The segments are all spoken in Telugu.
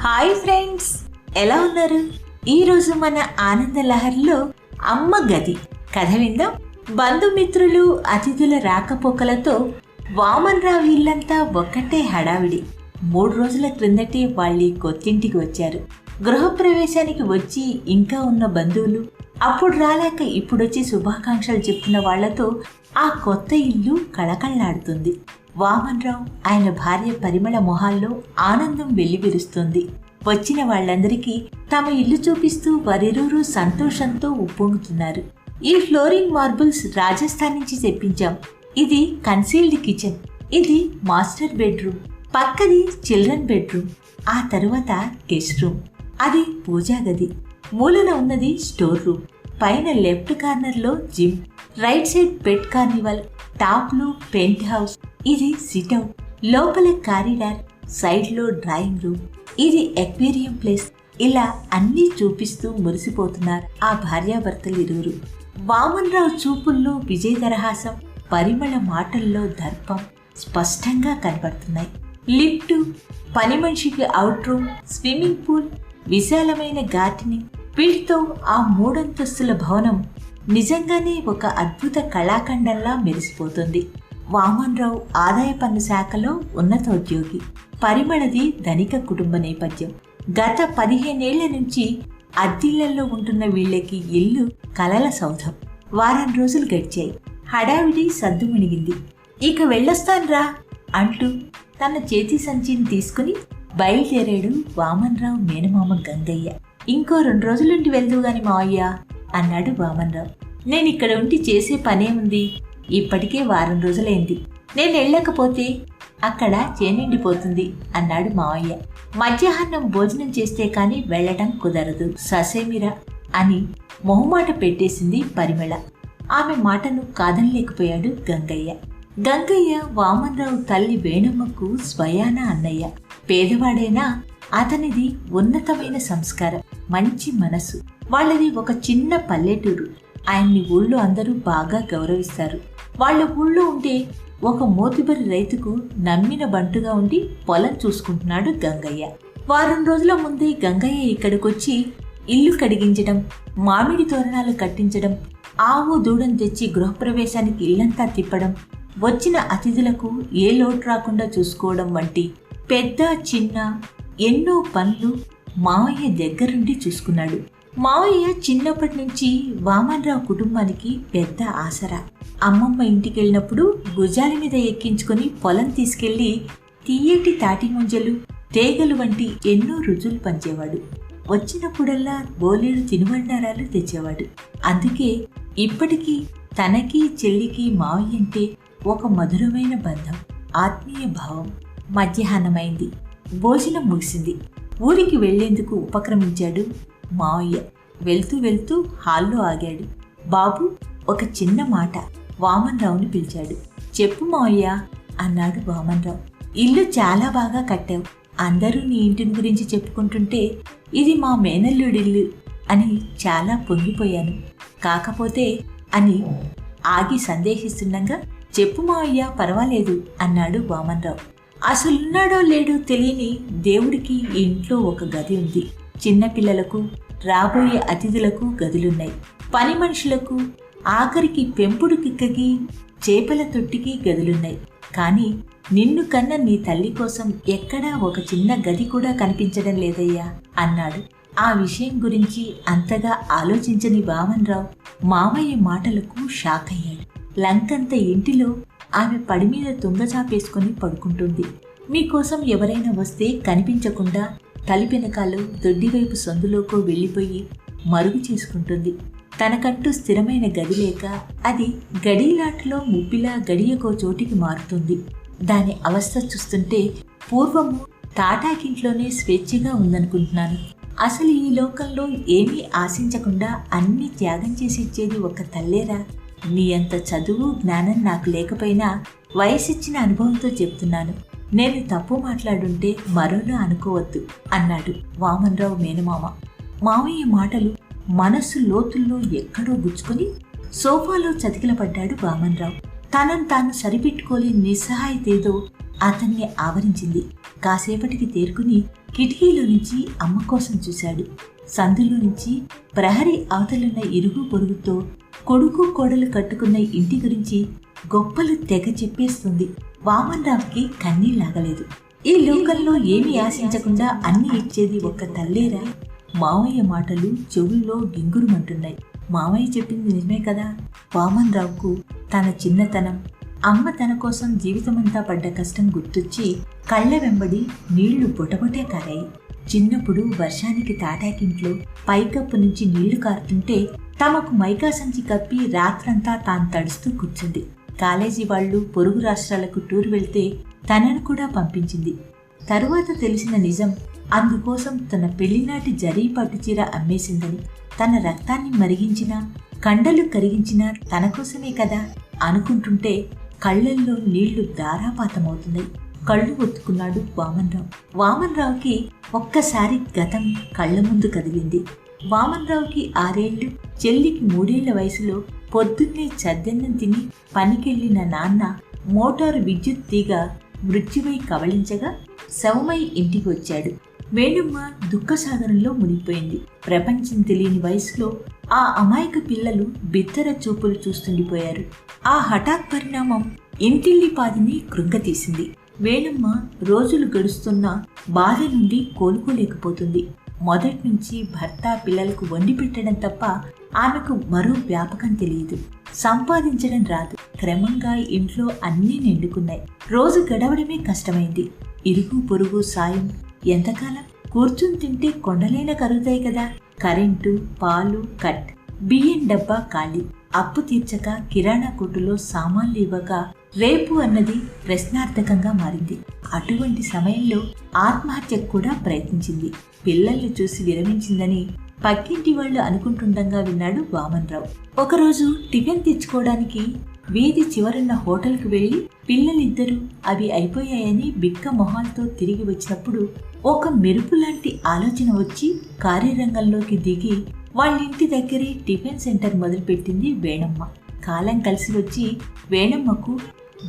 Hi friends. ఎలా ఉన్నారు? ఈరోజు మన ఆనంద లహరిలో అమ్మ గది. కథ విందాం. బంధుమిత్రులు అతిథుల రాకపోకలతో వామన్ రావు ఇల్లంతా ఒక్కటే హడావిడి. మూడు రోజుల క్రిందటే వాళ్ళి కొత్తింటికి వచ్చారు. గృహప్రవేశానికి వచ్చి ఇంకా ఉన్న బంధువులు అప్పుడు రాలేక ఇప్పుడొచ్చి శుభాకాంక్షలు చెప్తున్న వాళ్ళతో ఆ కొత్త ఇల్లు కళకళలాడుతుంది. వామన్ రావు ఆయన భార్య పరిమళ మొహాల్లో ఆనందం వెల్లివిరుస్తుంది. వచ్చిన వాళ్ళందరికీ తమ ఇల్లు చూపిస్తూ వరిరూరు సంతోషంతో ఉప్పొంగుతున్నారు. ఈ ఫ్లోరింగ్ మార్బుల్స్ రాజస్థాన్ నుంచి తెప్పించాం. ఇది కన్సీల్డ్ కిచెన్. ఇది మాస్టర్ బెడ్రూమ్. పక్కది చిల్డ్రన్ బెడ్రూమ్. ఆ తరువాత గెస్ట్ రూమ్. అది పూజా గది. మూలన ఉన్నది స్టోర్ రూమ్. పైన లెఫ్ట్ కార్నర్లో gym. Right side pet carnival. టాప్లు pent house. ఇది సిట్అవుట్ లోపల కారిడార్ సైడ్లో డ్రాయింగ్ రూమ్. ఇది ఎక్వేరియం ప్లేస్. ఇలా అన్నీ చూపిస్తూ మురిసిపోతున్నారు ఆ భార్యాభర్తలు ఇరువురు. వామన్ రావు చూపుల్లో విజయదరహాసం పరిమళ మాటల్లో దర్పం స్పష్టంగా కనబడుతున్నాయి. లిఫ్ట్ పని మనిషికి అవుట్ రూమ్ స్విమ్మింగ్ పూల్ విశాలమైన గార్డెనింగ్ వీటితో ఆ మూడంతస్తుల భవనం నిజంగానే ఒక అద్భుత కళాఖండంలా మెరిసిపోతుంది. వామన్రావు ఆదాయ పన్ను శాఖలో ఉన్నతోద్యోగి. పరిమళది ధనిక కుటుంబ నేపథ్యం. గత పదిహేనేళ్ళ నుంచి అద్దిళ్ళలో ఉంటున్న వీళ్ళకి ఇల్లు కలల సౌధం. వారం రోజులు గడిచాయి. హడావిడి సద్దు మునిగింది. ఇక వెళ్ళొస్తాన్రా అంటూ తన చేతి సంచిని తీసుకుని బయలుదేరాడు వామన్రావు మేనమామ గంగయ్య. ఇంకో రెండు రోజులుండి వెళ్దు గాని మావయ్య అన్నాడు వామన్రావు. నేను ఇక్కడ ఉండి చేసే పనేముంది? ఇప్పటికే వారం రోజులైంది. నేను వెళ్ళకపోతే అక్కడ చేనిండిపోతుంది అన్నాడు మావయ్య. మధ్యాహ్నం భోజనం చేస్తే కాని వెళ్ళటం కుదరదు ససేమిరా అని మొహమాట పెట్టేసింది పరిమళ. ఆమె మాటను కాదనలేకపోయాడు గంగయ్య. గంగయ్య వామన్రావు తల్లి వేణమ్మకు స్వయాన అన్నయ్య. పేదవాడైనా అతనిది ఉన్నతమైన సంస్కారం మంచి మనసు. వాళ్ళది ఒక చిన్న పల్లెటూరు. ఆయన్ని ఊళ్ళో అందరూ బాగా గౌరవిస్తారు. వాళ్ళ ఊళ్ళో ఉంటే ఒక మోతిబరి రైతుకు నమ్మిన బంటుగా ఉండి పొలం చూసుకుంటున్నాడు గంగయ్య. వారం రోజుల ముందే గంగయ్య ఇక్కడికొచ్చి ఇల్లు కడిగించడం మామిడి తోరణాలు కట్టించడం ఆవు దూడం తెచ్చి గృహప్రవేశానికి ఇల్లంతా తిప్పడం వచ్చిన అతిథులకు ఏ లోటు రాకుండా చూసుకోవడం వంటి పెద్ద చిన్న ఎన్నో పనులు మావయ్య దగ్గరుండి చూసుకున్నాడు. మావయ్య చిన్నప్పటి నుంచి వామన్రావు కుటుంబానికి పెద్ద ఆసరా. అమ్మమ్మ ఇంటికి వెళ్ళినప్పుడు భుజాల మీద ఎక్కించుకొని పొలం తీసుకెళ్ళి తీయటి తాటి ముంజలు తేగలు వంటి ఎన్నో రుజులు పంచేవాడు. వచ్చినప్పుడల్లా బోలేడు తినుబండారాలు తెచ్చేవాడు. అందుకే ఇప్పటికీ తనకి చెల్లికి మావయ్య అంటే ఒక మధురమైన బంధం ఆత్మీయ భావం. మధ్యాహ్నమైంది. భోజనం ముగిసింది. ఊరికి వెళ్ళేందుకు ఉపక్రమించాడు మావయ్య వెళ్తూ వెళ్తూ హాల్లో ఆగాడు. బాబు ఒక చిన్న మాట వామన్ రావుని పిలిచాడు. చెప్పు మావయ్య అన్నాడు వామన్రావు. ఇల్లు చాలా బాగా కట్టావు. అందరూ నీ ఇంటిని గురించి చెప్పుకుంటుంటే ఇది మా మేనల్లుడిల్లు అని చాలా పొంగిపోయాను. కాకపోతే అని ఆగి సందేహిస్తుండగా చెప్పు మావయ్య పర్వాలేదు అన్నాడు వామన్రావు. అసలున్నాడో లేడో తెలియని దేవుడికి ఇంట్లో ఒక గది ఉంది. చిన్నపిల్లలకు రాబోయే అతిథులకు గదులున్నాయి. పని మనుషులకు ఆఖరికి పెంపుడు కిక్కకి చేపల తొట్టికి గదులున్నాయి. కానీ నిన్ను కన్న నీ తల్లి కోసం ఎక్కడా ఒక చిన్న గది కూడా కనిపించడం లేదయ్యా అన్నాడు. ఆ విషయం గురించి అంతగా ఆలోచించని రావు మామయ్య మాటలకు షాక్ అయ్యాడు. లంకంత ఇంటిలో ఆమె పడిమీద తుంగచాపేసుకుని పడుకుంటుంది. మీకోసం ఎవరైనా వస్తే కనిపించకుండా తలిపెనకాలు దొడ్డివైపు సందులోకో వెళ్ళిపోయి మరుగు చేసుకుంటుంది. తనకంటూ స్థిరమైన గది లేక అది గడీలాట్లో ముప్పిలా గడియకో చోటికి మారుతుంది. దాని అవస్థ చూస్తుంటే పూర్వము తాటాకింట్లోనే స్వేచ్ఛగా ఉందనుకుంటున్నాను. అసలు ఈ లోకంలో ఏమీ ఆశించకుండా అన్ని త్యాగం చేసి ఇచ్చేది ఒక తల్లేరా? నీ అంత చదువు జ్ఞానం నాకు లేకపోయినా వయసిచ్చిన అనుభవంతో చెప్తున్నాను. నేను తప్పు మాట్లాడుంటే మరోలా అనుకోవద్దు అన్నాడు వామన్రావు మేనమామ. మావయ్య మాటలు మనస్సు లోతుల్లో ఎక్కడో గుచ్చుకుని సోఫాలో చతికిలపడ్డాడు వామన్రావు. తనను తాను సరిపెట్టుకోలేని నిస్సహాయతేదో అతన్ని ఆవరించింది. కాసేపటికి తేరుకుని కిటికీలో నుంచి అమ్మ కోసం చూశాడు. సందులో నుంచి ప్రహరీ అవతలున్న ఇరుగు పొరుగుతో కొడుకు కోడలు కట్టుకున్న ఇంటి గురించి గొప్పలు తెగ చెప్పేస్తుంది వామన్ రావుకి కన్నీళ్ళాగలేదు ఈ లోకంలో ఏమీ ఆశించకుండా అన్ని ఇచ్చేది ఒక్క తల్లేరా? మావయ్య మాటలు చెవుల్లో గింగురుమంటున్నాయి. మావయ్య చెప్పింది నిజమే కదా? వామన్ రావుకు తన చిన్నతనం అమ్మ తన కోసం జీవితమంతా పడ్డ కష్టం గుర్తొచ్చి కళ్ళ వెంబడి నీళ్ళు బొటబొటే కారాయి. చిన్నప్పుడు వర్షానికి తాటాకింట్లో పైకప్పు నుంచి నీళ్ళు కారుతుంటే తమకు మైకా సంచి కప్పి రాత్రంతా తాను తడుస్తూ కూర్చుంది. కాలేజీ వాళ్ళు పొరుగు రాష్ట్రాలకు టూర్ వెళ్తే తనను కూడా పంపించింది. తరువాత తెలిసిన నిజం అందుకోసం తన పెళ్ళినాటి జరీ పట్టుచీర అమ్మేసిందని తన రక్తాన్ని మరిగించినా కండలు కరిగించినా తన కోసమే కదా అనుకుంటుంటే కళ్ళల్లో నీళ్ళు ధారాపాతమవుతున్నాయి. కళ్ళు ఒత్తుకున్నాడు వామన్రావు. వామన్రావుకి ఒక్కసారి గతం కళ్ళ ముందు కదిలింది. వామన్రావుకి ఆరేళ్ళు చెల్లికి మూడేళ్ళ వయసులో పొద్దున్నే చద్దన్నం తిని పనికెళ్ళిన నాన్న మోటారు విద్యుత్ తీగ మృత్యువై కవళించగా శవమై ఇంటికి వచ్చాడు వేణుమ్మ దుఃఖసాగరంలో మునిగిపోయింది. ప్రపంచం తెలియని వయసులో ఆ అమాయక పిల్లలు బిత్తర చూపులు చూస్తుండిపోయారు. ఆ హఠాత్ పరిణామం ఇంటిల్లిపాదిని కృంగతీసింది. వేణుమ్మ రోజులు గడుస్తున్న బాధ నుండి కోలుకోలేకపోతుంది. మొదటి నుంచి భర్త పిల్లలకు వండి పెట్టడం తప్ప ఆమెకు మరో వ్యాపకం తెలియదు. సంపాదించడం రాదు. క్రమంగా ఇంట్లో అన్నీ నిండుకున్నాయి. రోజు గడవడమే కష్టమైంది. ఇరుగు పొరుగు సాయం ఎంతకాలం? కూర్చుని తింటే కొండలైన కరుగుతాయి కదా. కరెంటు పాలు కట్. బియ్యం డబ్బా ఖాళీ. అప్పు తీర్చక కిరాణా కొట్టులో సామాన్లు ఇవ్వక రేపు అన్నది ప్రశ్నార్థకంగా మారింది. అటువంటి సమయంలో ఆత్మహత్యకు కూడా ప్రయత్నించింది. పిల్లల్ని చూసి విరమించిందని పక్కింటి వాళ్ళు అనుకుంటుండగా విన్నాడు వామన్రావు. ఒకరోజు టిఫిన్ తెచ్చుకోవడానికి వీధి చివరున్న హోటల్కి వెళ్ళి పిల్లలిద్దరూ అవి అయిపోయాయని బిక్క మొహాలతో తిరిగి వచ్చినప్పుడు ఒక మెరుపు లాంటి ఆలోచన వచ్చి కార్యరంగంలోకి దిగి వాళ్ళింటి దగ్గరే టిఫిన్ సెంటర్ మొదలుపెట్టింది వేణమ్మ. కాలం కలిసి వచ్చి వేణమ్మకు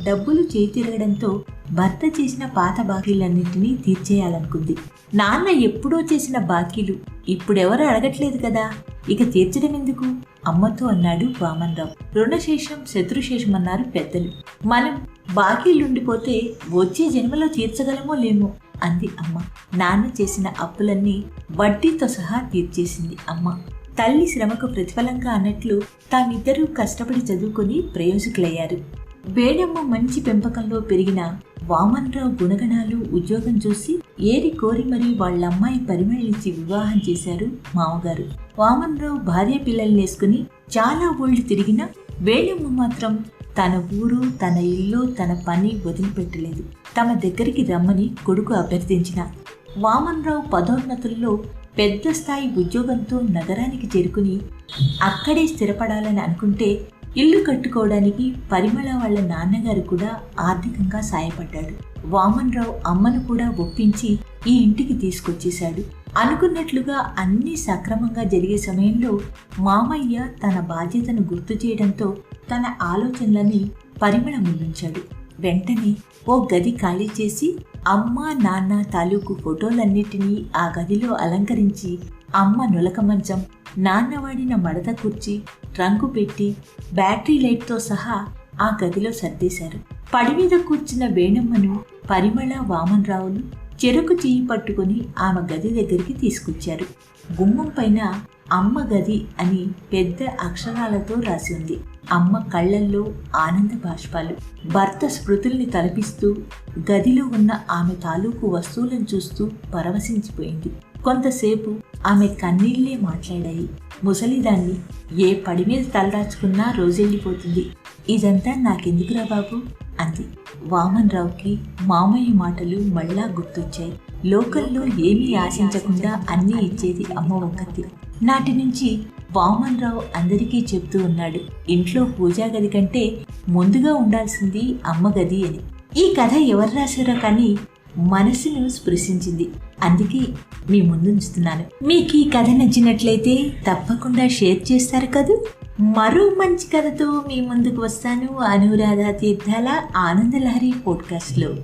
డబ్బులు చేతిరగడంతో భర్త చేసిన పాత బాకీలన్నింటినీ తీర్చేయాలనుకుంది. నాన్న ఎప్పుడో చేసిన బాకీలు ఇప్పుడెవరు అడగట్లేదు కదా? ఇక తీర్చడం ఎందుకు అమ్మతో అన్నాడు వామన్రావు. రుణశేషం శత్రుశేషం అన్నారు పెద్దలు. మనం బాకీలుండిపోతే వచ్చే జన్మలో తీర్చగలమో లేమో? అంది అమ్మ. నాన్న చేసిన అప్పులన్నీ వడ్డీతో సహా తీర్చేసింది అమ్మ. తల్లి శ్రమకు ప్రతిఫలంగా అన్నట్లు తామిద్దరూ కష్టపడి చదువుకుని ప్రయోజకులయ్యారు. వేడమ్మ మంచి పెంపకంలో పెరిగిన వామన్రావు గుణగణాలు ఉద్యోగం చూసి ఏరి కోరి మరీ వాళ్ళ అమ్మాయి పరిమళించి వివాహం చేశారు మామగారు. వామన్రావు భార్య పిల్లల్ని వేసుకుని చాలా ఊళ్ళు తిరిగినా వేణమ్మ మాత్రం తన ఊరు తన ఇల్లు తన పని వదిలిపెట్టలేదు. తమ దగ్గరికి రమ్మని కొడుకు అభ్యర్థించిన వామన్రావు పదోన్నతుల్లో పెద్ద స్థాయి ఉద్యోగంతో నగరానికి చేరుకుని అక్కడే స్థిరపడాలని అనుకుంటే ఇల్లు కట్టుకోవడానికి పరిమళ వాళ్ళ నాన్నగారు కూడా ఆర్థికంగా సాయపడ్డాడు వామన్రావు అమ్మను కూడా ఒప్పించి ఈ ఇంటికి తీసుకొచ్చేశాడు. అనుకున్నట్లుగా అన్నీ సక్రమంగా జరిగే సమయంలో మామయ్య తన బాధ్యతను గుర్తు చేయడంతో తన ఆలోచనలని పరిమళ ముందుంచాడు. వెంటనే ఓ గది ఖాళీ చేసి అమ్మ నాన్న తాలూకు ఫోటోలన్నిటినీ ఆ గదిలో అలంకరించి అమ్మ నులక మంచం నాన్న వాడిన మడత కుర్చీ ట్రంకు పెట్టి బ్యాటరీ లైట్తో సహా ఆ గదిలో సర్దేశారు. పడి మీద కూర్చున్న వేణమ్మను పరిమళ వామన్రావులు చెరుకు చేయి పట్టుకుని ఆమె గది దగ్గరికి తీసుకొచ్చారు. గుమ్మం పైన అమ్మ గది అని పెద్ద అక్షరాలతో రాసి ఉంది. అమ్మ కళ్ళల్లో ఆనంద బాష్పాలు. భర్త స్మృతుల్ని తలపిస్తూ గదిలో ఉన్న ఆమె తాలూకు వస్తువులను చూస్తూ పరవశించిపోయింది. కొంతసేపు ఆమె కన్నీళ్ళే మాట్లాడాయి. ముసలిదాన్ని ఏ పడి మీద తలదాచుకున్నా రోజెళ్ళిపోతుంది. ఇదంతా నాకెందుకురా బాబు? అంది. వామన్ రావుకి మామయ్య మాటలు మళ్ళా గుర్తొచ్చాయి. లోకల్లో ఏమీ ఆశించకుండా అన్నీ ఇచ్చేది అమ్మ ఒక్కతి నాటి నుంచి వామన్ రావు అందరికీ చెప్తూ ఉన్నాడు. ఇంట్లో పూజా గది కంటే ముందుగా ఉండాల్సింది అమ్మ గది అని. ఈ కథ ఎవరు రాశారో కానీ మనసును స్పృశించింది. అందుకే మీ ముందుంచుతున్నాను మీకు ఈ కథ నచ్చినట్లయితే తప్పకుండా షేర్ చేస్తారు కదూ? మరో మంచి కథతో మీ ముందుకు వస్తాను. అనురాధ తీర్థాల ఆనందలహరి పోడ్కాస్ట్లో.